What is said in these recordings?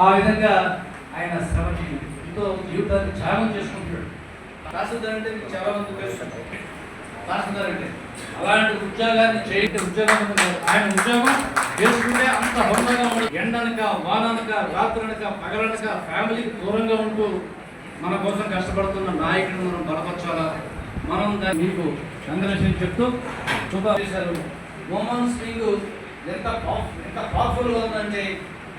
ఆ విధంగా ఆయన శ్రమకి ఎంతో జీవితాన్ని త్యాగం చేసుకుంటున్నాడు. తహసీల్దార్ అంటే మీకు చాలా మంది తెలుసు. అంటే అలాంటి ఉద్యోగాన్ని చేయండి. ఉద్యోగం ఆయన ఉద్యోగం చేసుకుంటే అంత హోందాగా ఉండదు ఎండనక వాననక రాత్రనక పగలనక ఫ్యామిలీకి దూరంగా ఉంటూ మన కోసం కష్టపడుతున్న నాయకుడిని మనం బలపరచాలా? మనం దాన్ని మీకు కంగ్రాచులేషన్ చెప్తూ శుభ చేశారు ఉమెన్స్ లీగ్ ఎంత ఎంత పవర్ఫుల్గా ఉందంటే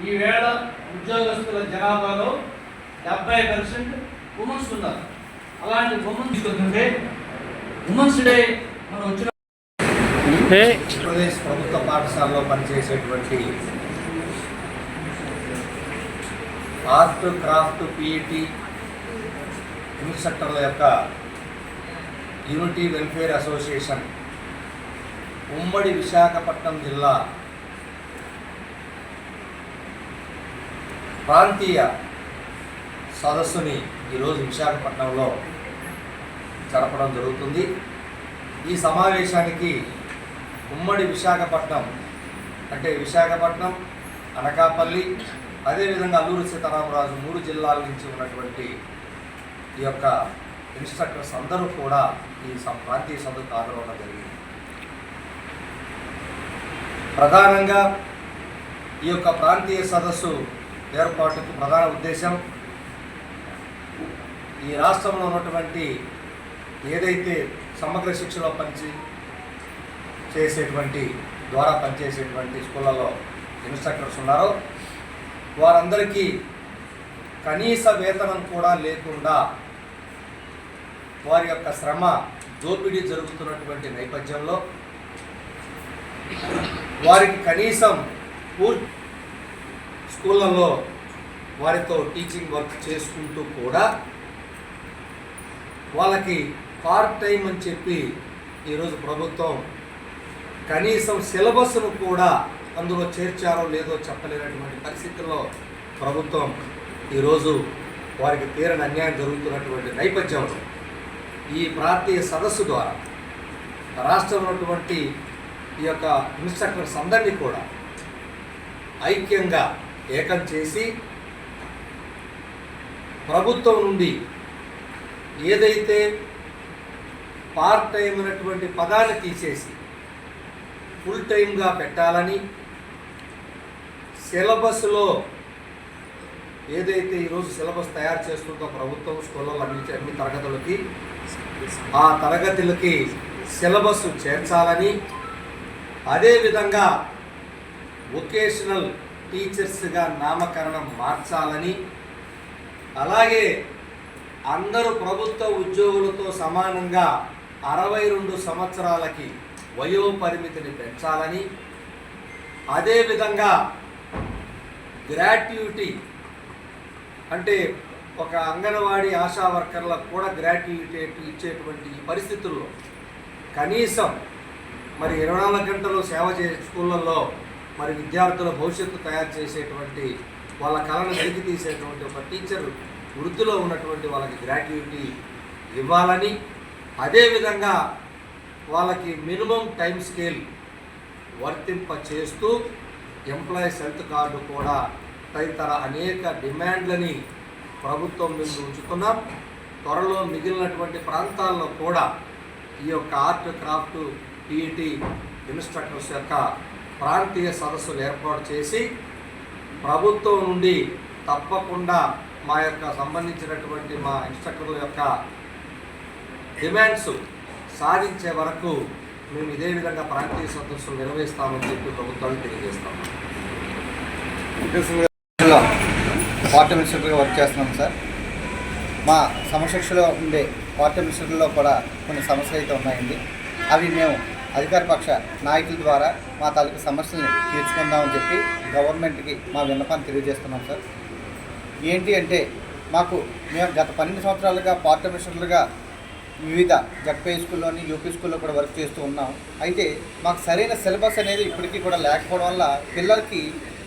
ఈవేళ ఉద్యోగస్తుల జనాభాలో డెబ్బై పర్సెంట్ ఉమెన్స్ ఉన్నారు. అలాంటి ఉమెన్స్ తీసుకుంటుంటే ఉమెన్స్ డే మనం వచ్చిన ఆంధ్రప్రదేశ్ ప్రభుత్వ పాఠశాలలో పనిచేసేటువంటి ఆర్ట్ క్రాఫ్ట్ పిఈటి ఇన్స్ట్రక్టర్ల యొక్క యూనిటీ వెల్ఫేర్ అసోసియేషన్ ఉమ్మడి విశాఖపట్నం జిల్లా ప్రాంతీయ సదస్సుని ఈరోజు విశాఖపట్నంలో జరపడం జరుగుతుంది. ఈ సమావేశానికి ఉమ్మడి విశాఖపట్నం అంటే విశాఖపట్నం అనకాపల్లి అదేవిధంగా అల్లూరు సీతారామరాజు మూడు జిల్లాల నుంచి ఉన్నటువంటి ఈ యొక్క ఇన్స్ట్రక్టర్స్ అందరూ కూడా ఈ ప్రాంతీయ సభకు హాజరవడం జరిగింది. ప్రధానంగా ఈ యొక్క ప్రాంతీయ సదస్సు ఏర్పాటుకు ప్రధాన ఉద్దేశం ఈ రాష్ట్రంలో ఉన్నటువంటి ఏదైతే సమగ్ర శిక్షలో పనిచి చేసేటువంటి ద్వారా పనిచేసేటువంటి స్కూళ్ళలో ఇన్స్ట్రక్టర్స్ ఉన్నారో వారందరికీ కనీస వేతనం కూడా లేకుండా వారి యొక్క శ్రమ దోపిడీ జరుగుతున్నటువంటి నేపథ్యంలో వారికి కనీసం పూర్తి స్కూళ్ళల్లో వారితో టీచింగ్ వర్క్ చేసుకుంటూ కూడా వాళ్ళకి పార్ట్ టైం అని చెప్పి ఈరోజు ప్రభుత్వం కనీసం సిలబస్ను కూడా అందులో చేర్చారో లేదో చెప్పలేనటువంటి పరిస్థితుల్లో ప్రభుత్వం ఈరోజు వారికి తీరని అన్యాయం జరుగుతున్నటువంటి నేపథ్యంలో ఈ ప్రాంతీయ సదస్సు ద్వారా రాష్ట్రంలో ఉన్నటువంటి ఈ యొక్క ఇన్స్ట్రక్టర్స్ అందరినీ కూడా ఐక్యంగా ఏకం చేసి ప్రభుత్వం నుండి ఏదైతే పార్ట్ టైం అనేటువంటి పదాన్ని తీసేసి ఫుల్ టైంగా పెట్టాలని సిలబస్లో ఏదైతే ఈరోజు సిలబస్ తయారు చేస్తుందో ప్రభుత్వం స్కూళ్ళలో అందించే అన్ని తరగతులకి ఆ తరగతులకి సిలబస్ చేర్చాలని అదేవిధంగా వొకేషనల్ టీచర్స్గా నామకరణం మార్చాలని అలాగే అందరూ ప్రభుత్వ ఉద్యోగులతో సమానంగా అరవై రెండు సంవత్సరాలకి వయో పరిమితిని పెంచాలని అదేవిధంగా గ్రాట్యుటీ అంటే ఒక అంగన్వాడీ ఆశా వర్కర్లకు కూడా గ్రాట్యుటీ ఇచ్చేటువంటి ఈ పరిస్థితుల్లో కనీసం మరి ఇరవై నాలుగు గంటలు సేవ చే స్కూళ్ళల్లో మరి విద్యార్థుల భవిష్యత్తు తయారు చేసేటువంటి వాళ్ళ కళను వెలికి తీసేటువంటి ఒక టీచర్ వృత్తిలో ఉన్నటువంటి వాళ్ళకి గ్రాట్యుటీ ఇవ్వాలని అదేవిధంగా వాళ్ళకి మినిమం టైం స్కేల్ వర్తింప చేస్తూ ఎంప్లాయీస్ హెల్త్ కార్డు కూడా తదితర అనేక డిమాండ్లని ప్రభుత్వం ముందు ఉంచుతున్నాం. త్వరలో మిగిలినటువంటి ప్రాంతాల్లో కూడా ఈ యొక్క ఆర్ట్ క్రాఫ్ట్ టీఈటీ ఇన్స్ట్రక్టర్స్ యొక్క ప్రాంతీయ సదస్సులు ఏర్పాటు చేసి ప్రభుత్వం నుండి తప్పకుండా మా యొక్క సంబంధించినటువంటి మా ఇన్స్ట్రక్టర్ల యొక్క డిమాండ్స్ సాధించే వరకు మేము ఇదే విధంగా ప్రాంతీయ సదస్సులు నిర్వహిస్తామని చెప్పి ప్రభుత్వాన్ని తెలియజేస్తాము పార్టీ మినిస్టర్గా వర్క్ చేస్తున్నాం సార్. మా సమశిక్షలో ఉండే వాటర్ మినిస్టర్లో కూడా కొన్ని సమస్యలు అయితే ఉన్నాయండి. అవి మేము అధికార పక్ష నాయకుల ద్వారా మా తాలూకు సమస్యల్ని తీర్చుకుందామని చెప్పి గవర్నమెంట్కి మా విన్నపాన్ని తెలియజేస్తున్నాం సార్. ఏంటి అంటే మాకు మేము గత పన్నెండు సంవత్సరాలుగా పార్ట్ మినిస్టర్లుగా వివిధ జడ్పే స్కూల్లోని యూపీ స్కూల్లో కూడా వర్క్ చేస్తూ ఉన్నాం. అయితే మాకు సరైన సిలబస్ అనేది ఇప్పటికీ కూడా లేకపోవడం వల్ల పిల్లలకి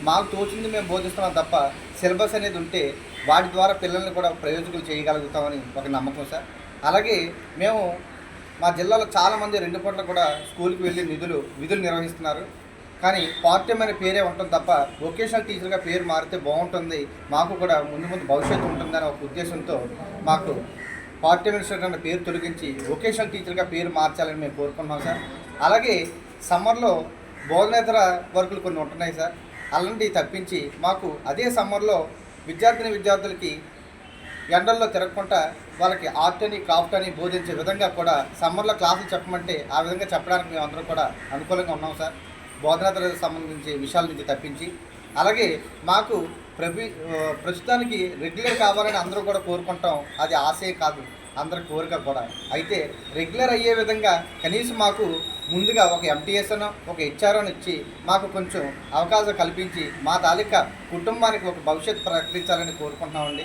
మాకు తోచింది మేము బోధిస్తున్నాం తప్ప సిలబస్ అనేది ఉంటే వాటి ద్వారా పిల్లల్ని కూడా ప్రయోజకులు చేయగలుగుతామని ఒక నమ్మకం సార్. అలాగే మేము మా జిల్లాలో చాలామంది రెండు పూట్ల కూడా స్కూల్కి వెళ్ళి నిధులు విధులు నిర్వహిస్తున్నారు. కానీ పార్ట్ టైం అనే పేరే ఉంటుంది తప్ప వొకేషనల్ టీచర్గా పేరు మారితే బాగుంటుంది. మాకు కూడా ముందు ముందు భవిష్యత్తు ఉంటుందనే ఒక ఉద్దేశంతో మాకు పార్ట్ టైం ఇన్స్టిట్యూట్ అనే పేరు తొలగించి వొకేషనల్ టీచర్గా పేరు మార్చాలని మేము కోరుకుంటున్నాం సార్. అలాగే సమ్మర్లో బోధనేతర వర్కులు కొన్ని ఉంటున్నాయి సార్. అలాంటివి తప్పించి మాకు అదే సమ్మర్లో విద్యార్థిని విద్యార్థులకి ఎండల్లో తిరగకుండా వాళ్ళకి ఆర్ట్ అని క్రాఫ్ట్ అని బోధించే విధంగా కూడా సమ్మర్లో క్లాసులు చెప్పమంటే ఆ విధంగా చెప్పడానికి మేము అందరం కూడా అనుకూలంగా ఉన్నాం సార్. బోధనేతరకు సంబంధించి విషయాల నుంచి తప్పించి. అలాగే మాకు ప్రవి ప్రస్తుతానికి రెగ్యులర్ కావాలని అందరూ కూడా కోరుకుంటాం. అది ఆశే కాదు. అందరి కోరిక కూడా. అయితే రెగ్యులర్ అయ్యే విధంగా కనీసం మాకు ముందుగా ఒక ఎంటీఎస్ అనో ఒక హెచ్ఆర్ఓను ఇచ్చి మాకు కొంచెం అవకాశం కల్పించి మా తాలూకా కుటుంబానికి ఒక భవిష్యత్తు ప్రకటించాలని కోరుకుంటున్నామండి.